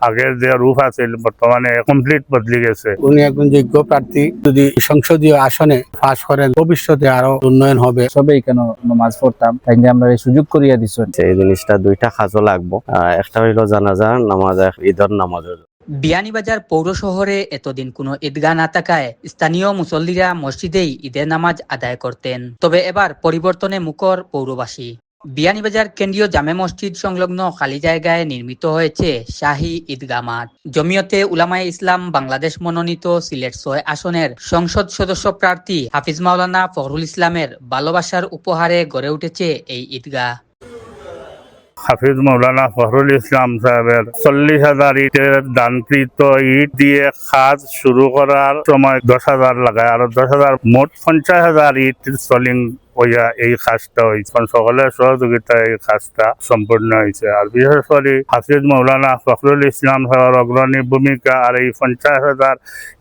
আগের যে রূপ আছিল বর্তমানে কমপ্লিট বদলি গেছে। উনি একজন যোগ্য প্রার্থী। যদি সংসদীয় আসনে পাশ করেন ভবিষ্যতে আরও উন্নয়ন হবে। সবেই কেন নামাজ পড়তাম? তাই আমরা এই সুযোগ করিয়া দিছেন এই জিনিসটা দুইটা কাজও লাগবো। আহ, একটা হইল জানাজার নামাজ ঈদের নামাজের বিয়ানীবাজার পৌর শহরে এতদিন কোনো ঈদগাহ না থাকায় স্থানীয় মুসল্লিরা মসজিদেই ঈদের নামাজ আদায় করতেন। তবে এবার পরিবর্তনে মুখর পৌরবাসী। বিয়ানীবাজার কেন্দ্রীয় জামে মসজিদ সংলগ্ন খালি জায়গায় নির্মিত হয়েছে শাহী ঈদগা মাঠ। জমিয়তে উলামায়ে ইসলাম বাংলাদেশ মনোনীত সিলেট ছয় আসনের সংসদ সদস্য প্রার্থী হাফিজ মাওলানা ফখরুল ইসলামের ভালোবাসার উপহারে গড়ে উঠেছে এই ঈদগাহ। হাফিজ মৌলানা ফখরুল ইসলাম সাহেবের চল্লিশ হাজার ইটের দানকৃত ইট দিয়ে কাজ শুরু করার সময় দশ হাজার লাগায় আর দশ হাজার মোট পঞ্চাশ হাজার ইট সলিং হইয়া এই কাজটা হয়েছে সকলের সহযোগিতা এই কাজটা সম্পূর্ণ হয়েছে আর বিশেষ করে হাফিজ মৌলানা ফখরুল ইসলাম সাহেবের অগ্রণী ভূমিকা আর এই পঞ্চাশ হাজার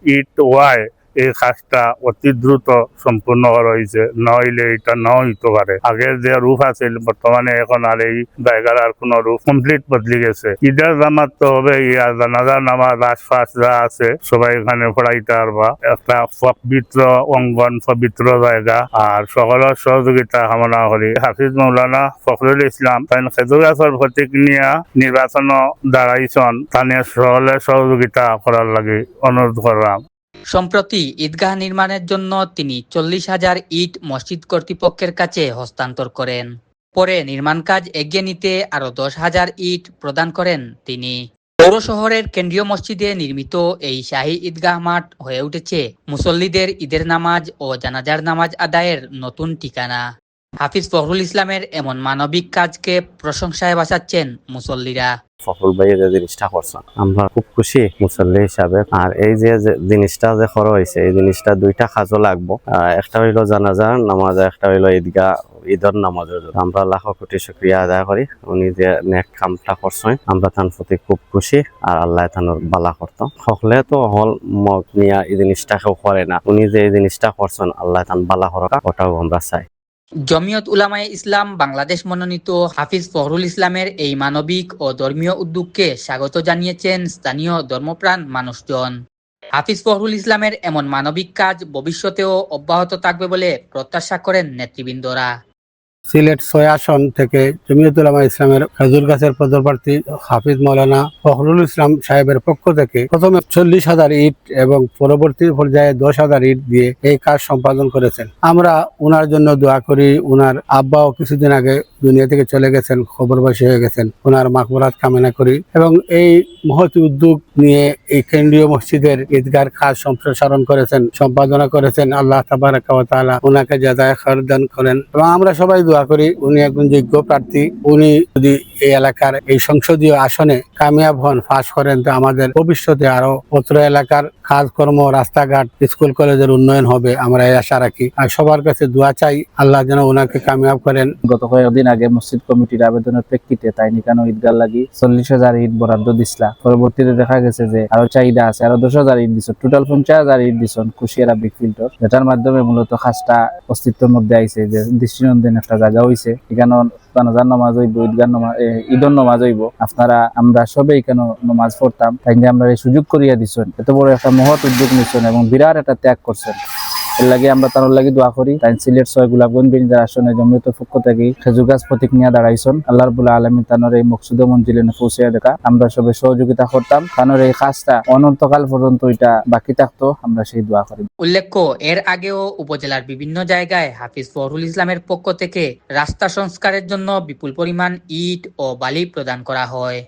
ইট ওয়াই এই কাজটা অতি দ্রুত সম্পূর্ণ করা হয়েছে। নইলে এটা ন হইতে পারে। আগের যে রূপ আছিল বর্তমানে এখন আর এই জায়গার আর কোনো রূপ কমপ্লিট বদলি গেছে। ঈদের জামাত তো হবে, ইয়া জানাজার নামাজ আশপাশ যা আছে, সবাই এখানে পড়াইতে পারবা। একটা পবিত্র অঙ্গন, পবিত্র জায়গা, আর সকলের সহযোগিতা কামনা করি। হাফিজ মৌলানা ফখরুল ইসলাম তাই খেজুর গাছের প্রতীক নিয়ে নির্বাচন দাঁড়াইছন। তানে সকলের সহযোগিতা করার লাগে অনুরোধ করলাম। সম্প্রতি ঈদগাহ নির্মাণের জন্য তিনি চল্লিশ হাজার ইট মসজিদ কর্তৃপক্ষের কাছে হস্তান্তর করেন। পরে নির্মাণ কাজ এগিয়ে নিতে আরও দশ হাজার ইট প্রদান করেন তিনি। পৌর শহরের কেন্দ্রীয় মসজিদে নির্মিত এই শাহী ঈদগাহ মাঠ হয়ে উঠেছে মুসল্লিদের ঈদের নামাজ ও জানাজার নামাজ আদায়ের নতুন ঠিকানা। হাফিজ ফখরুল ইসলামের এমন মানবিক কাজকে প্রশংসায় বাঁচাচ্ছেন মুসল্লিরা। ফখরুল ভাই যে জিনিসটা করছেন, আমরা খুব খুশি মুসল্লি হিসাবে। আর এই যে জিনিসটা যে করা হয়েছে, এই জিনিসটা দুইটা কাজও লাগবো। একটা হইল জানাজার নামাজ একটা হইল ঈদগাহ, ঈদের নামাজের। আমরা লাখ কোটি শুক্রিয়া আদায় করি, উনি যে নেক কামটা করছেন। আমরা তার প্রতি খুব খুশি, আর আল্লাহ তানোর বালা করতো। সকলে তো হল মগ নিয়া এই জিনিসটা কেউ করে না। উনি যে এই জিনিসটা করছেন, আল্লাহ তান বালা করা ওটাও আমরা চাই। জমিয়ত উলামায়ে ইসলাম, বাংলাদেশ মনোনীত হাফিজ ফখরুল ইসলামের এই মানবিক ও ধর্মীয় উদ্যোগকে স্বাগত জানিয়েছেন স্থানীয় ধর্মপ্রাণ মানুষজন। হাফিজ ফখরুল ইসলামের এমন মানবিক কাজ ভবিষ্যতেও অব্যাহত থাকবে বলে প্রত্যাশা করেন নেতৃবৃন্দরা। সিলেট ছয় আসন থেকে জমিয়তুল ইসলামের খেজুর গাছের পদপ্রার্থী হাফিজ মৌলানা ফখরুল ইসলাম সাহেবের পক্ষ থেকে প্রথমে চল্লিশ হাজার ইট এবং পরবর্তী পর্যায়ে দশ হাজার ইট দিয়ে এই কাজ সম্পাদন করেছেন। আমরা উনার জন্য দোয়া করি, উনার আব্বাও কিছুদিন আগে দুনিয়া থেকে চলে গেছেন, খবরবাসী হয়ে গেছেন। উনার মাকবরাত কামনা করি এবং এই মহৎ উদ্যোগ নিয়ে এই কেন্দ্রীয় মসজিদের ঈদগার কাজ সম্প্রসারণ করেছেন, সম্পাদনা করেছেন। আল্লাহ তাবারাকা ওয়া তাআলা ওনাকে জাযায় খায়র দান করেন। এবং আমরা সবাই দোয়া করি, উনি একজন যোগ্য প্রার্থী। উনি যদি এই এলাকার এই সংসদীয় আসনে কামিয়াব হন, ফাঁস করেন, তো আমাদের ভবিষ্যতে আরও অত্র এলাকার কাজকর্ম, রাস্তাঘাট, স্কুল, কলেজের উন্নয়ন হবে, আমরা এই আশা রাখি। আর সবার কাছে দোয়া চাই, আল্লাহ যেন ওনাকে কামিয়াব করেন। গত কয়েকদিন আগে মসজিদ কমিটির আবেদনের প্রেক্ষিতে তাই নিকানো ঈদগার লাগি চল্লিশ হাজার ইট বরাদ্দ দিছিলা পরবর্তীতে দেখা গেছে যে আরও চাহিদা আছে, আরও দশ হাজার ইট দিছ টোটাল পঞ্চাশ হাজার ইট দিছন কুশিয়ারা বিগ ফিল্টার যেটার মাধ্যমে মূলত খাসটা অস্তিত্বের মধ্যে আইছে, যে দৃষ্টিনন্দন একটা জায়গা হইছে। এখানে জানাজার নামাজ হইব ঈদগার নমাজ ঈদর নামাজ হইব। আপনারা, আমরা সবাই কেন নামাজ পড়তাম? তাই আমরা এই সুযোগ করিয়া দিচ্ছেন এত বড় একটা মহৎ উদ্যোগ নিচ্ছেন এবং বিরাট একটা ত্যাগ করছেন। এর লাগে আমরা তার লাগি দোয়া করি। তাই সিলেট ছয় গোলাপগঞ্জ বিনিদার আসনে জমিয়তের পক্ষ থেকে খেজুর গাছ প্রতীক নিয়ে দাঁড়াইছেন। আল্লাহ রবুল্লাহ আলমী তানোর এই মকসুদ মঞ্জিলে পৌঁছে দেখা। আমরা সবাই সহযোগিতা করতাম। তানোর এই কাজটা অনন্তকাল পর্যন্ত এটা বাকি থাকতো। আমরা সেই দোয়া করি। উল্লেখ্য, এর আগেও উপজেলার বিভিন্ন জায়গায় হাফিজ ফরুল ইসলামের পক্ষ থেকে রাস্তা সংস্কারের জন্য বিপুল পরিমাণ ইট ও বালি প্রদান করা হয়।